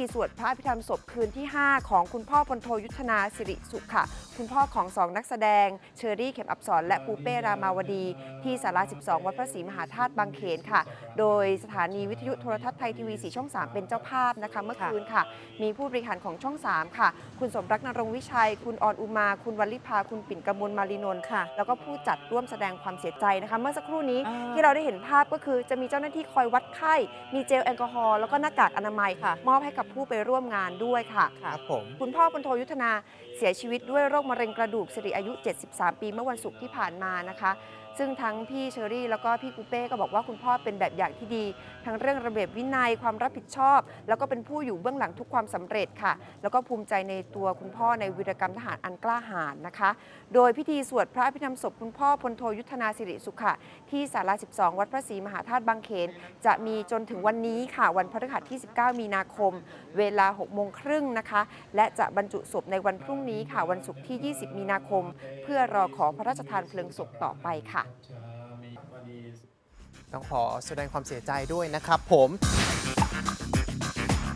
ธีสวดพระอภิธรรมศพคืนที่ 5 ของคุณพ่อพลโทยุทธนาสิริสุขค่ะ คุณพ่อของสองนักแสดง เชอรี่เข็มอับสรและปูเป้รามาวดี ที่สารา12 วัดพระศรีมหาธาตุบางเขนค่ะ โดยสถานีวิทยุโทรทัศน์ไทยทีวีสีช่อง 3 เป็นเจ้าภาพนะคะเมื่อคืนค่ะ มีผู้บริหารของช่อง 3 ค่ะ คุณสมรักนรงค์วิชัย คุณออนอุมา คุณวัลลิภา คุณปิ่นกมลมารีนนท์ค่ะ แล้วก็ผู้จัดร่วมแสดงความเสียใจนะคะ เมื่อสักครู่นี้อ่าที่เราได้เห็นภาพก็คือจะมีเจ้าหน้าที่คอยวัดไข้ มีเจลแอลกอฮอล์แล้วก็หน้ากากอนามัยค่ะมอบให้กับผู้ไปร่วมงานด้วยค่ะ ครับผม คุณพ่อพลโทยุทธนาเสียชีวิตด้วยโรคมะเร็งกระดูกสิริอายุ 73 ปีเมื่อวันศุกร์ที่ผ่านมานะคะ ซึ่งทั้งพี่เชอรี่แล้วก็พี่กูเป้ก็บอกว่าคุณพ่อเป็นแบบอย่างที่ดี ทั้งเรื่องระเบียบวินัยความรับผิดชอบ แล้วก็เป็นผู้อยู่เบื้องหลังทุกความสำเร็จค่ะ แล้วก็ภูมิใจในตัวคุณพ่อในวีรกรรมทหารอันกล้าหาญนะคะ โดยพิธีสวดพระอภิธรรมศพคุณพ่อพลโทยุทธนาสิริสุขะที่ศาลา 12 วัดพระศรีมหาธาตุบางเขน จะมีจนถึงวันนี้ค่ะวันพฤหัสที่ 19 มีนาคมเวลา 6 โมงครึ่งนะคะ และจะบรรจุศพในวันพรุ่งนี้ค่ะ วันศุกร์ที่ 20 มีนาคม เพื่อรอขอพระราชทานเพลิงศพต่อไปค่ะ ต้องขอแสดงความเสียใจด้วยนะครับผม